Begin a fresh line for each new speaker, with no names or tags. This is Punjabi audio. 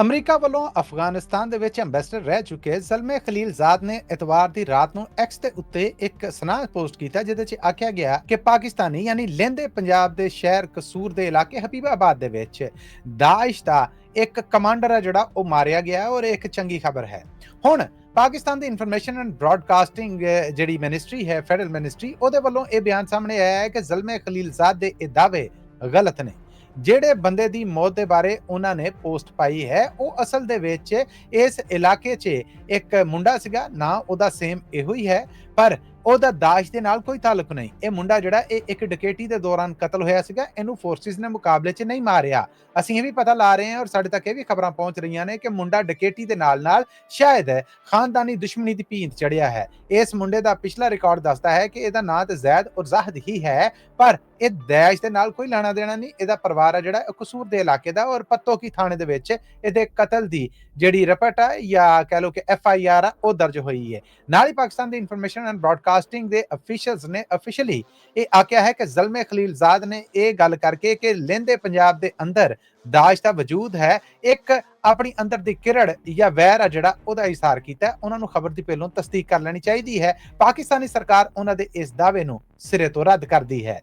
ਅਮਰੀਕਾ ਵੱਲੋਂ ਅਫਗਾਨਿਸਤਾਨ ਦੇ ਵਿੱਚ ਐਮਬੈਸਡਰ ਰਹਿ ਚੁੱਕੇ ਜ਼ਲਮੇ ਖਲੀਲਜ਼ਾਦ ਨੇ ਇਤਵਾਰ ਦੀ ਰਾਤ ਨੂੰ ਐਕਸ ਦੇ ਉੱਤੇ ਇੱਕ ਸਨਾਹ ਪੋਸਟ ਕੀਤਾ, ਜਿਹਦੇ 'ਚ ਆਖਿਆ ਗਿਆ ਕਿ ਪਾਕਿਸਤਾਨੀ ਯਾਨੀ ਲਹਿੰਦੇ ਪੰਜਾਬ ਦੇ ਸ਼ਹਿਰ ਕਸੂਰ ਦੇ ਇਲਾਕੇ ਹਬੀਬਾਬਾਦ ਦੇ ਵਿੱਚ ਦਾਇਸ਼ ਦਾ ਇੱਕ ਕਮਾਂਡਰ ਹੈ ਜਿਹੜਾ ਉਹ ਮਾਰਿਆ ਗਿਆ ਔਰ ਇਹ ਇੱਕ ਚੰਗੀ ਖਬਰ ਹੈ। ਹੁਣ ਪਾਕਿਸਤਾਨ ਦੀ ਇਨਫੋਰਮੇਸ਼ਨ ਐਂਡ ਬ੍ਰਾਡਕਾਸਟਿੰਗ ਜਿਹੜੀ ਮਿਨਿਸਟਰੀ ਹੈ ਫੈਡਰਲ ਮਿਨਿਸਟਰੀ ਉਹਦੇ ਵੱਲੋਂ ਇਹ ਬਿਆਨ ਸਾਹਮਣੇ ਆਇਆ ਹੈ ਕਿ ਜ਼ਲਮੇ ਖਲੀਲਜ਼ਾਦ ਦੇ ਇਹ ਦਾਅਵੇ ਗਲਤ ਨੇ। ਜਿਹੜੇ ਬੰਦੇ ਦੀ ਮੌਤ ਦੇ ਬਾਰੇ ਉਹਨਾਂ ਨੇ ਪੋਸਟ ਪਾਈ ਹੈ, ਉਹ ਅਸਲ ਦੇ ਵਿੱਚ ਇਸ ਇਲਾਕੇ 'ਚ ਇੱਕ ਮੁੰਡਾ ਸੀਗਾ, ਨਾ ਉਹਦਾ ਸੇਮ ਇਹੋ ਹੀ ਹੈ, ਪਰ ਉਹਦਾ ਦਾਸ਼ ਦੇ ਨਾਲ ਕੋਈ ਤਾਲੁਕ ਨਹੀਂ। ਇਹ ਮੁੰਡਾ ਜਿਹੜਾ, ਇਹ ਇੱਕ ਡਕੈਤੀ ਦੇ ਦੌਰਾਨ ਕਤਲ ਹੋਇਆ ਸੀਗਾ, ਇਹਨੂੰ ਫੋਰਸਿਸ ਨੇ ਮੁਕਾਬਲੇ 'ਚ ਨਹੀਂ ਮਾਰਿਆ। ਅਸੀਂ ਇਹ ਵੀ ਪਤਾ ਲਾ ਰਹੇ ਹਾਂ ਔਰ ਸਾਡੇ ਤੱਕ ਇਹ ਵੀ ਖਬਰਾਂ ਪਹੁੰਚ ਰਹੀਆਂ ਨੇ ਕਿ ਮੁੰਡਾ ਡਕੈਤੀ ਦੇ ਨਾਲ ਨਾਲ ਸ਼ਾਇਦ ਖਾਨਦਾਨੀ ਦੁਸ਼ਮਣੀ ਦੀ ਭੀਂਤ ਚੜਿਆ ਹੈ। ਇਸ ਮੁੰਡੇ ਦਾ ਪਿਛਲਾ ਰਿਕਾਰਡ ਦੱਸਦਾ ਹੈ ਕਿ ਇਹਦਾ ਨਾਂ ਤੇ ਜ਼ੈਦ ਔਰ ਜ਼ਾਹਦ ਹੀ ਹੈ, ਪਰ ਇਹ ਦਾਇਸ਼ ਦੇ ਨਾਲ ਕੋਈ ਲੈਣਾ ਦੇਣਾ ਨਹੀਂ। ਇਹਦਾ ਪਰਿਵਾਰ ਆ ਜਿਹੜਾ, ਇਹ ਕਸੂਰ ਦੇ ਇਲਾਕੇ ਦਾ ਔਰ ਪੱਤੋ ਕੀ ਥਾਣੇ ਦੇ ਵਿੱਚ ਇਹਦੇ ਕਤਲ ਦੀ ਜਿਹੜੀ ਰਿਪੋਰਟ ਆ ਜਾਂ ਕਹਿ ਲਓ ਕਿ ਐਫ ਆਈ ਆਰ ਆ, ਉਹ ਦਰਜ ਹੋਈ ਹੈ। ਨਾਲ ਹੀ ਪਾਕਿਸਤਾਨ ਦੀ ਇਨਫੋਰਮੇਸ਼ਨ ਐਂਡ ਬ੍ਰਾਡਕਾਸਟਿੰਗ ਦੇ ਅਫੀਸ਼ੀਅਲਸ ਨੇ ਅਫੀਸ਼ੀਅਲੀ ਇਹ ਆਖਿਆ ਹੈ ਕਿ ਜ਼ਲਮੇ ਖਲੀਲਜ਼ਾਦ ਨੇ ਇਹ ਗੱਲ ਕਰਕੇ ਕਿ ਲਹਿੰਦੇ ਪੰਜਾਬ ਦੇ ਅੰਦਰ ਦਾਜ ਦਾ ਵਜੂਦ ਹੈ, ਇੱਕ ਆਪਣੀ ਅੰਦਰ ਦੀ ਕਿਰੜ ਜਾਂ ਵੈਰ ਆ ਜਿਹੜਾ ਉਹਦਾ ਇਸ਼ਾਰ ਕੀਤਾ ਉਹਨਾਂ ਨੂੰ ਖਬਰ ਦੀ ਪਹਿਲੋਂ ਤਸਦੀਕ ਕਰ ਲੈਣੀ ਚਾਹੀਦੀ ਹੈ। ਪਾਕਿਸਤਾਨੀ ਸਰਕਾਰ ਉਹਨਾਂ ਦੇ ਇਸ ਦਾਅਵੇ ਨੂੰ ਸਿਰੇ ਤੋਂ ਰੱਦ ਕਰਦੀ ਹੈ।